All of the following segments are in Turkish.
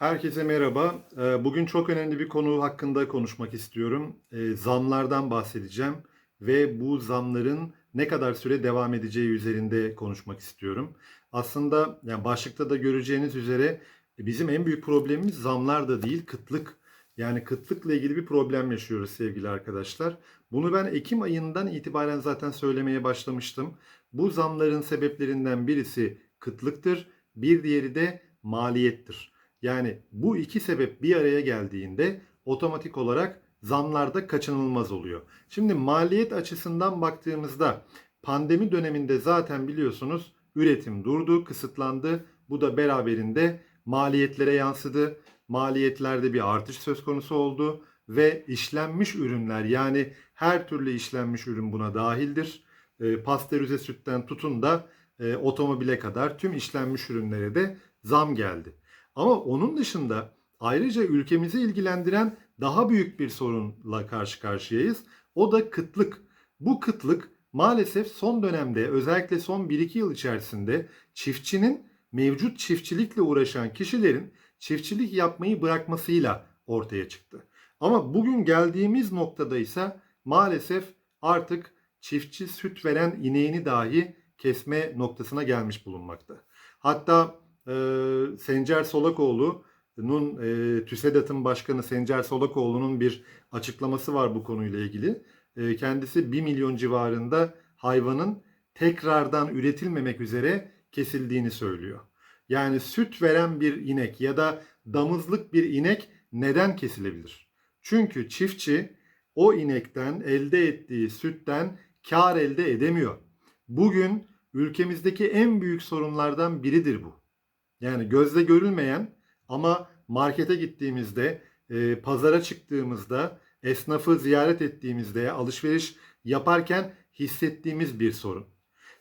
Herkese merhaba. Ee, Bugün çok önemli bir konu hakkında konuşmak istiyorum. Ee, Zamlardan bahsedeceğim ve bu zamların ne kadar süre devam edeceği üzerinde konuşmak istiyorum. Aslında yani başlıkta da göreceğiniz üzere bizim en büyük problemimiz zamlar da değil, kıtlık. Yani kıtlıkla ilgili bir problem yaşıyoruz sevgili arkadaşlar. Bunu ben Ekim ayından itibaren zaten söylemeye başlamıştım. Bu zamların sebeplerinden birisi kıtlıktır, bir diğeri de maliyettir. Yani bu iki sebep bir araya geldiğinde otomatik olarak zamlarda kaçınılmaz oluyor. Şimdi maliyet açısından baktığımızda pandemi döneminde zaten biliyorsunuz üretim durdu, kısıtlandı. Bu da beraberinde maliyetlere yansıdı. Maliyetlerde bir artış söz konusu oldu ve işlenmiş ürünler yani her türlü işlenmiş ürün buna dahildir. E, pastörize sütten tutun da e, otomobile kadar tüm işlenmiş ürünlere de zam geldi. Ama onun dışında ayrıca ülkemizi ilgilendiren daha büyük bir sorunla karşı karşıyayız. O da kıtlık. Bu kıtlık maalesef son dönemde özellikle son 1-2 yıl içerisinde çiftçinin mevcut çiftçilikle uğraşan kişilerin çiftçilik yapmayı bırakmasıyla ortaya çıktı. Ama bugün geldiğimiz noktada ise maalesef artık çiftçi süt veren ineğini dahi kesme noktasına gelmiş bulunmakta. Hatta e, Sencer Solakoğlu'nun e, TÜSEDAT'ın başkanı Sencer Solakoğlu'nun bir açıklaması var bu konuyla ilgili. E, kendisi 1 milyon civarında hayvanın tekrardan üretilmemek üzere kesildiğini söylüyor. Yani süt veren bir inek ya da damızlık bir inek neden kesilebilir? Çünkü çiftçi o inekten elde ettiği sütten kar elde edemiyor. Bugün ülkemizdeki en büyük sorunlardan biridir bu. Yani gözle görülmeyen ama markete gittiğimizde, e, pazara çıktığımızda, esnafı ziyaret ettiğimizde, alışveriş yaparken hissettiğimiz bir sorun.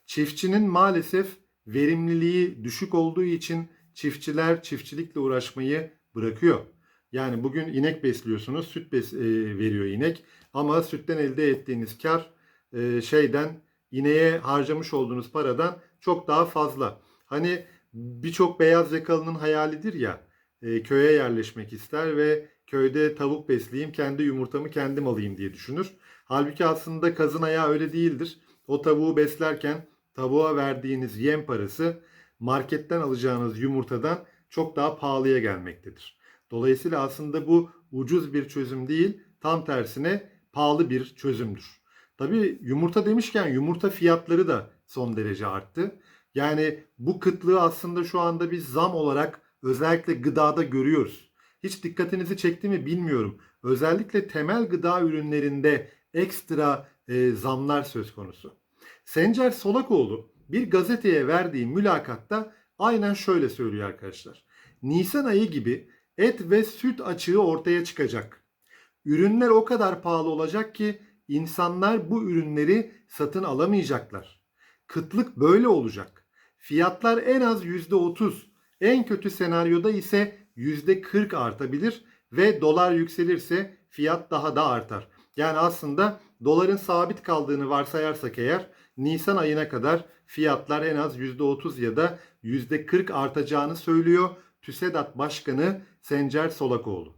Çiftçinin maalesef verimliliği düşük olduğu için çiftçiler çiftçilikle uğraşmayı bırakıyor. Yani bugün inek besliyorsunuz, süt bes e, veriyor inek ama sütten elde ettiğiniz kar e, şeyden ineğe harcamış olduğunuz paradan çok daha fazla. Hani birçok beyaz yakalının hayalidir ya e, köye yerleşmek ister ve köyde tavuk besleyeyim kendi yumurtamı kendim alayım diye düşünür. Halbuki aslında kazın ayağı öyle değildir. O tavuğu beslerken tavuğa verdiğiniz yem parası marketten alacağınız yumurtadan çok daha pahalıya gelmektedir. Dolayısıyla aslında bu ucuz bir çözüm değil, tam tersine pahalı bir çözümdür. Tabii yumurta demişken yumurta fiyatları da son derece arttı. Yani bu kıtlığı aslında şu anda biz zam olarak özellikle gıdada görüyoruz. Hiç dikkatinizi çekti mi bilmiyorum. Özellikle temel gıda ürünlerinde ekstra e, zamlar söz konusu. Sencer Solakoğlu bir gazeteye verdiği mülakatta aynen şöyle söylüyor arkadaşlar. Nisan ayı gibi et ve süt açığı ortaya çıkacak. Ürünler o kadar pahalı olacak ki insanlar bu ürünleri satın alamayacaklar. Kıtlık böyle olacak. Fiyatlar en az %30, en kötü senaryoda ise %40 artabilir ve dolar yükselirse fiyat daha da artar. Yani aslında doların sabit kaldığını varsayarsak eğer Nisan ayına kadar fiyatlar en az %30 ya da %40 artacağını söylüyor TÜSEDAT Başkanı Sencer Solakoğlu.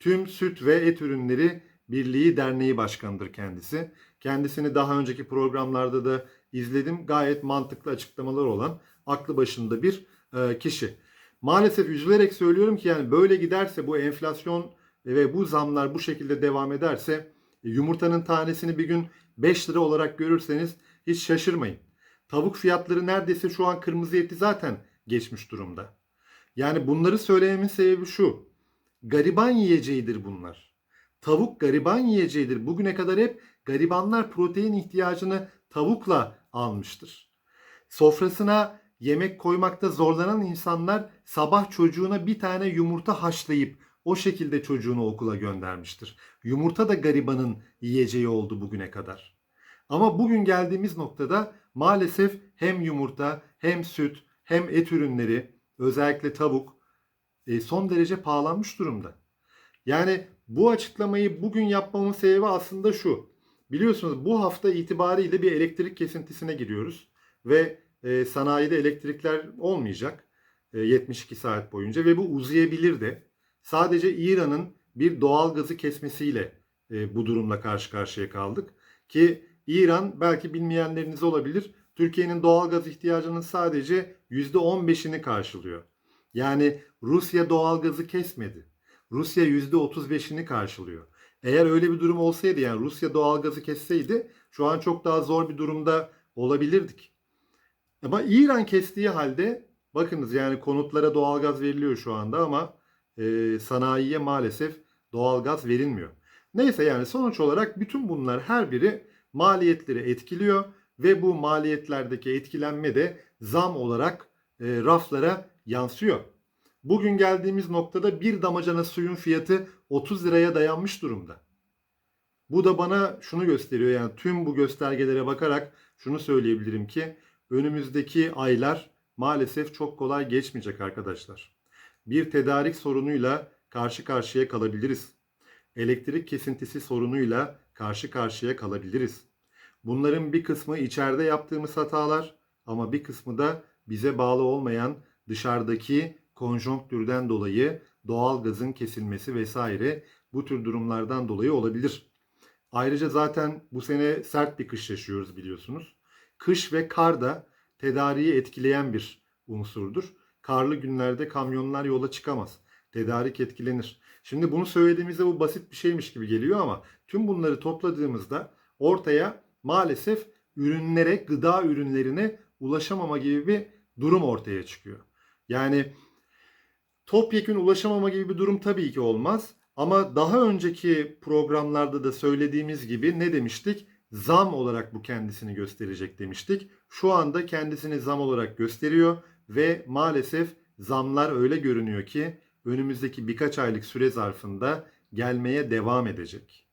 Tüm Süt ve Et Ürünleri Birliği Derneği Başkanıdır kendisi. Kendisini daha önceki programlarda da izledim. Gayet mantıklı açıklamalar olan aklı başında bir e, kişi. Maalesef üzülerek söylüyorum ki yani böyle giderse bu enflasyon ve bu zamlar bu şekilde devam ederse e, yumurtanın tanesini bir gün 5 lira olarak görürseniz hiç şaşırmayın. Tavuk fiyatları neredeyse şu an kırmızı eti zaten geçmiş durumda. Yani bunları söylememin sebebi şu. Gariban yiyeceğidir bunlar. Tavuk gariban yiyeceğidir. Bugüne kadar hep garibanlar protein ihtiyacını tavukla almıştır. Sofrasına yemek koymakta zorlanan insanlar sabah çocuğuna bir tane yumurta haşlayıp o şekilde çocuğunu okula göndermiştir. Yumurta da garibanın yiyeceği oldu bugüne kadar. Ama bugün geldiğimiz noktada maalesef hem yumurta hem süt hem et ürünleri özellikle tavuk e, son derece pahalanmış durumda. Yani bu açıklamayı bugün yapmamın sebebi aslında şu. Biliyorsunuz bu hafta itibariyle bir elektrik kesintisine giriyoruz ve e, sanayide elektrikler olmayacak. e, 72 saat boyunca ve bu uzayabilir de. Sadece İran'ın bir doğal gazı kesmesiyle e, bu durumla karşı karşıya kaldık. Ki İran belki bilmeyenleriniz olabilir. Türkiye'nin doğal gaz ihtiyacının sadece %15'ini karşılıyor. Yani Rusya doğal gazı kesmedi. Rusya %35'ini karşılıyor. Eğer öyle bir durum olsaydı yani Rusya doğal gazı kesseydi şu an çok daha zor bir durumda olabilirdik. Ama İran kestiği halde bakınız yani konutlara doğal gaz veriliyor şu anda ama e, sanayiye maalesef doğal gaz verilmiyor. Neyse yani sonuç olarak bütün bunlar her biri maliyetleri etkiliyor ve bu maliyetlerdeki etkilenme de zam olarak e, raflara yansıyor. Bugün geldiğimiz noktada bir damacana suyun fiyatı 30 liraya dayanmış durumda. Bu da bana şunu gösteriyor yani tüm bu göstergelere bakarak şunu söyleyebilirim ki önümüzdeki aylar maalesef çok kolay geçmeyecek arkadaşlar. Bir tedarik sorunuyla karşı karşıya kalabiliriz. Elektrik kesintisi sorunuyla karşı karşıya kalabiliriz. Bunların bir kısmı içeride yaptığımız hatalar ama bir kısmı da bize bağlı olmayan dışarıdaki konjonktürden dolayı doğal gazın kesilmesi vesaire bu tür durumlardan dolayı olabilir. Ayrıca zaten bu sene sert bir kış yaşıyoruz biliyorsunuz. Kış ve kar da tedariği etkileyen bir unsurdur. Karlı günlerde kamyonlar yola çıkamaz. Tedarik etkilenir. Şimdi bunu söylediğimizde bu basit bir şeymiş gibi geliyor ama tüm bunları topladığımızda ortaya maalesef ürünlere, gıda ürünlerine ulaşamama gibi bir durum ortaya çıkıyor. Yani topyekün ulaşamama gibi bir durum tabii ki olmaz. Ama daha önceki programlarda da söylediğimiz gibi ne demiştik? Zam olarak bu kendisini gösterecek demiştik. Şu anda kendisini zam olarak gösteriyor ve maalesef zamlar öyle görünüyor ki önümüzdeki birkaç aylık süre zarfında gelmeye devam edecek.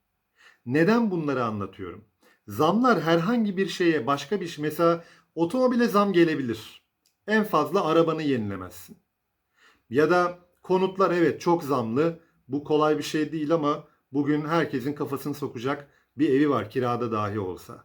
Neden bunları anlatıyorum? Zamlar herhangi bir şeye başka bir şey mesela otomobile zam gelebilir. En fazla arabanı yenilemezsin. Ya da konutlar evet çok zamlı. Bu kolay bir şey değil ama bugün herkesin kafasını sokacak bir evi var kirada dahi olsa.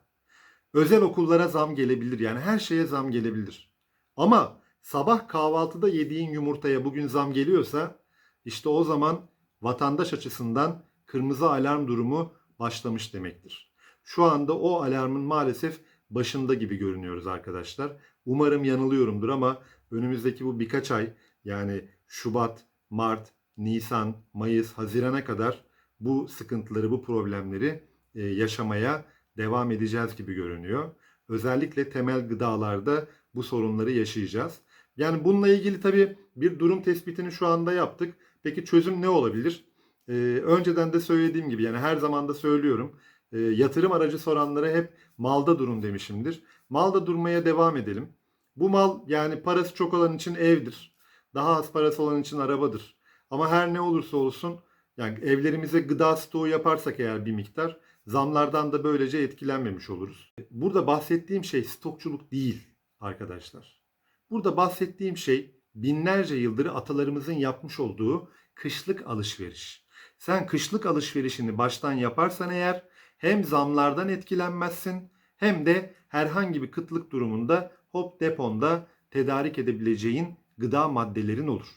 Özel okullara zam gelebilir yani her şeye zam gelebilir. Ama sabah kahvaltıda yediğin yumurtaya bugün zam geliyorsa işte o zaman vatandaş açısından kırmızı alarm durumu başlamış demektir. Şu anda o alarmın maalesef başında gibi görünüyoruz arkadaşlar. Umarım yanılıyorumdur ama önümüzdeki bu birkaç ay yani Şubat, Mart, Nisan, Mayıs, Haziran'a kadar bu sıkıntıları, bu problemleri e, yaşamaya devam edeceğiz gibi görünüyor. Özellikle temel gıdalarda bu sorunları yaşayacağız. Yani bununla ilgili tabii bir durum tespitini şu anda yaptık. Peki çözüm ne olabilir? Ee, önceden de söylediğim gibi yani her zaman da söylüyorum. E, yatırım aracı soranlara hep malda durun demişimdir. Malda durmaya devam edelim. Bu mal yani parası çok olan için evdir. Daha az parası olan için arabadır. Ama her ne olursa olsun yani evlerimize gıda stoğu yaparsak eğer bir miktar zamlardan da böylece etkilenmemiş oluruz. Burada bahsettiğim şey stokçuluk değil arkadaşlar. Burada bahsettiğim şey binlerce yıldır atalarımızın yapmış olduğu kışlık alışveriş. Sen kışlık alışverişini baştan yaparsan eğer hem zamlardan etkilenmezsin hem de herhangi bir kıtlık durumunda hop deponda tedarik edebileceğin gıda maddelerin olur.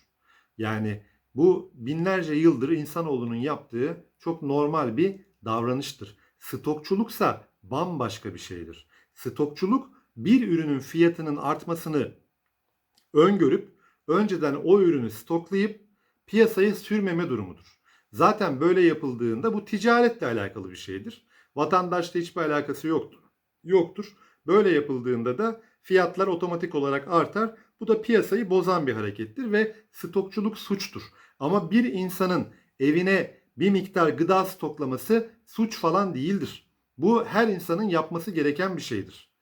Yani bu binlerce yıldır insanoğlunun yaptığı çok normal bir davranıştır. Stokçuluksa bambaşka bir şeydir. Stokçuluk bir ürünün fiyatının artmasını öngörüp önceden o ürünü stoklayıp piyasaya sürmeme durumudur. Zaten böyle yapıldığında bu ticaretle alakalı bir şeydir. Vatandaşla hiçbir alakası yoktur. Yoktur. Böyle yapıldığında da fiyatlar otomatik olarak artar. Bu da piyasayı bozan bir harekettir ve stokçuluk suçtur. Ama bir insanın evine bir miktar gıda stoklaması suç falan değildir. Bu her insanın yapması gereken bir şeydir.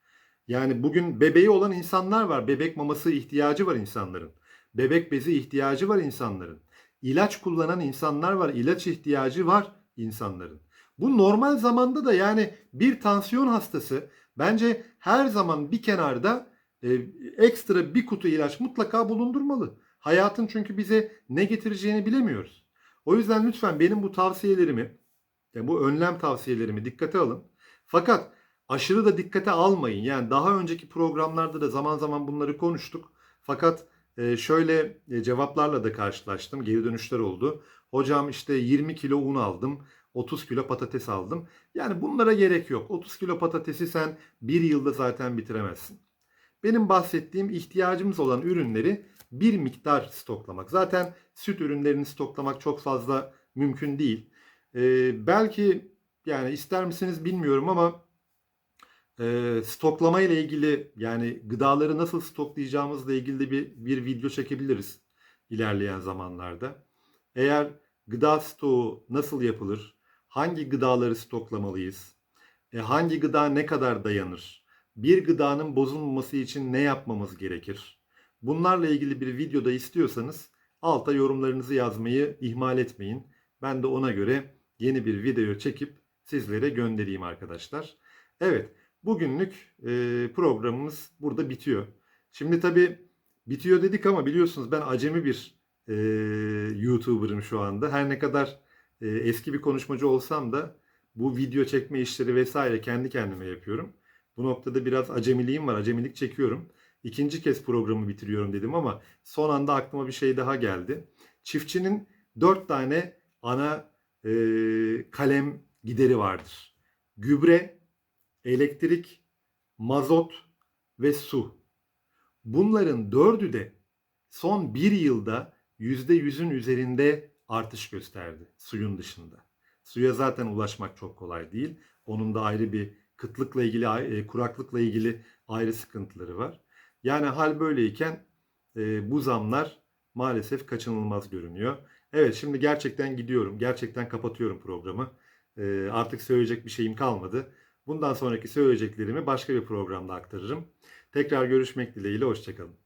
Yani bugün bebeği olan insanlar var. Bebek maması ihtiyacı var insanların. Bebek bezi ihtiyacı var insanların. İlaç kullanan insanlar var. İlaç ihtiyacı var insanların. Bu normal zamanda da yani bir tansiyon hastası bence her zaman bir kenarda e, ekstra bir kutu ilaç mutlaka bulundurmalı. Hayatın çünkü bize ne getireceğini bilemiyoruz. O yüzden lütfen benim bu tavsiyelerimi, yani bu önlem tavsiyelerimi dikkate alın. Fakat aşırı da dikkate almayın. Yani daha önceki programlarda da zaman zaman bunları konuştuk. Fakat e, şöyle e, cevaplarla da karşılaştım. Geri dönüşler oldu. Hocam işte 20 kilo un aldım. 30 kilo patates aldım. Yani bunlara gerek yok. 30 kilo patatesi sen bir yılda zaten bitiremezsin. Benim bahsettiğim ihtiyacımız olan ürünleri bir miktar stoklamak. Zaten süt ürünlerini stoklamak çok fazla mümkün değil. Ee, belki yani ister misiniz bilmiyorum ama e, stoklama ile ilgili yani gıdaları nasıl stoklayacağımızla ilgili bir, bir video çekebiliriz ilerleyen zamanlarda. Eğer gıda stoğu nasıl yapılır? Hangi gıdaları stoklamalıyız? E, hangi gıda ne kadar dayanır? Bir gıdanın bozulmaması için ne yapmamız gerekir? Bunlarla ilgili bir videoda istiyorsanız alta yorumlarınızı yazmayı ihmal etmeyin. Ben de ona göre yeni bir video çekip sizlere göndereyim arkadaşlar. Evet, bugünlük e, programımız burada bitiyor. Şimdi tabii bitiyor dedik ama biliyorsunuz ben acemi bir e, YouTuber'ım şu anda. Her ne kadar e, eski bir konuşmacı olsam da bu video çekme işleri vesaire kendi kendime yapıyorum. Bu noktada biraz acemiliğim var, acemilik çekiyorum. İkinci kez programı bitiriyorum dedim ama son anda aklıma bir şey daha geldi. Çiftçinin dört tane ana e, kalem gideri vardır. Gübre, elektrik, mazot ve su. Bunların dördü de son bir yılda yüzde yüzün üzerinde artış gösterdi suyun dışında. Suya zaten ulaşmak çok kolay değil. Onun da ayrı bir kıtlıkla ilgili, e, kuraklıkla ilgili ayrı sıkıntıları var. Yani hal böyleyken e, bu zamlar maalesef kaçınılmaz görünüyor. Evet şimdi gerçekten gidiyorum. Gerçekten kapatıyorum programı. E, artık söyleyecek bir şeyim kalmadı. Bundan sonraki söyleyeceklerimi başka bir programda aktarırım. Tekrar görüşmek dileğiyle. Hoşçakalın.